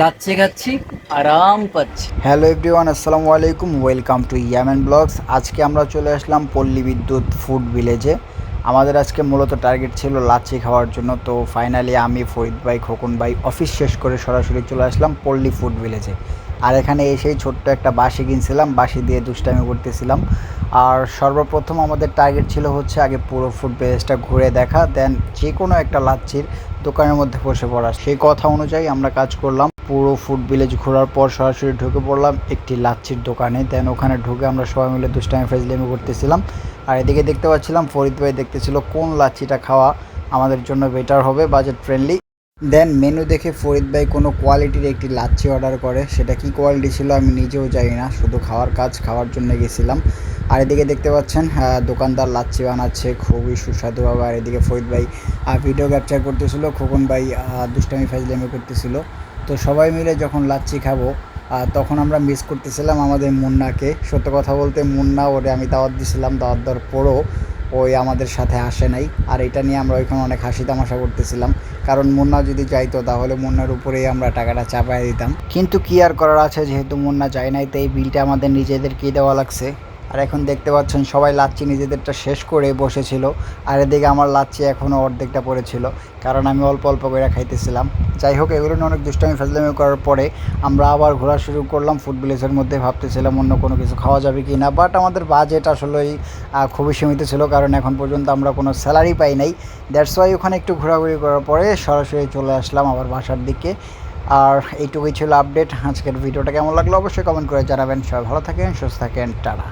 লাচ্ছি খাচ্ছি, আরাম পাচ্ছি। হ্যালো এভরিওয়ান, আসসালামু আলাইকুম, ওয়েলকাম টু ইয়ামেন ব্লগস। আজকে আমরা চলে আসলাম পল্লী বিদ্যুৎ ফুড ভিলেজে। আমাদের আজকে মূলত টার্গেট ছিল লাচ্ছি খাওয়ার জন্য, তো ফাইনালি আমি, ফরিদ ভাই, খোকন ভাই অফিস শেষ করে সরাসরি চলে আসলাম পল্লী ফুড ভিলেজে। আর এখানে এসেই ছোট্ট একটা বাসি কিনছিলাম বাসি দিয়ে দুষ্টামি করতেছিলাম। আর সর্বপ্রথম আমাদের টার্গেট ছিল হচ্ছে আগে পুরো ফুড ভিলেজটা ঘুরে দেখা, দেন যে কোনো একটা লাচ্ছির দোকানের মধ্যে বসে পড়া। সেই কথা অনুযায়ী আমরা কাজ করলাম। পুরো ফুড ভিলেজ ঘোরার পর সরাসরি ঢুকে পড়লাম একটি লাচ্ছির দোকানে। দেন ওখানে ঢুকে আমরা সবাই মিলে দুষ্টামি, ফেজলেমি করতেছিলাম। আর এদিকে দেখতে পাচ্ছিলাম ফরিদ ভাই দেখতেছিল কোন লাচ্ছিটা খাওয়া আমাদের জন্য বেটার হবে বাজেট ফ্রেন্ডলি দেন মেনু দেখে ফরিদ ভাই কোনো কোয়ালিটির একটি লাচ্ছি অর্ডার করে। সেটা কি কোয়ালিটি ছিল আমি নিজেও জানি না, শুধু খাওয়ার কাজ, খাওয়ার জন্য গেছিলাম। আর এদিকে দেখতে পাচ্ছেন দোকানদার লাচ্ছি বানাচ্ছে, খুবই সুস্বাদু হবে আর এদিকে ফরিদ ভাই ভিডিও ক্যাপচার করতেছিল, খোকন ভাই দুষ্টামি, ফাজলামি করতেছিল। তো সবাই মিলে যখন লাচ্ছি খাব তখন আমরা মিস করতেছিলাম আমাদের মুন্নাকে। সত্য কথা বলতে মুন্না ওরে আমি দাওয়াত দিছিলাম, দাওয়াত দেওয়ার পরও ওই আমাদের সাথে আসে নাই। আর এটা নিয়ে আমরা ওইখানে অনেক হাসি তামাশা করতেছিলাম। কারণ মুন্না যদি যাইতো, তাহলে মুন্নার উপরেই আমরা টাকাটা চাপাই দিতাম। কিন্তু কি আর করার আছে? যেহেতু মুন্না যায় নাই, তো এই বিলটা আমাদের নিজেদেরকেই দেওয়া লাগছে। আর এখন দেখতে পাচ্ছেন সবাই লাচ্ছি নিজেদেরটা শেষ করে বসেছিল। আর এদিকে আমার লাচ্ছি এখনও অর্ধেকটা পড়েছিল, কারণ আমি অল্প অল্প করে খাইতেছিলাম। যাই হোক, এগুলো নিয়ে অনেক দুষ্টামি ফাজলামি করার পরে আমরা আবার ঘোরা শুরু করলাম। ফুড ভিলেজের মধ্যে ভাবতেছিলাম অন্য কোনো কিছু খাওয়া যাবে কি না বাট আমাদের বাজেট আসলেই খুবই সীমিত ছিল, কারণ এখন পর্যন্ত আমরা কোনো স্যালারি পাই নাই। দ্যাটস ওয়াই ওখানে একটু ঘোরাঘুরি করার পরে সরাসরি চলে আসলাম আবার বাসার দিকে। আর এইটুকুই ছিল আপডেট আজকের ভিডিওটা কেমন লাগল অবশ্যই কমেন্ট করে জানাবেন। সবাই ভালো থাকেন, সুস্থ থাকেন, টাটা।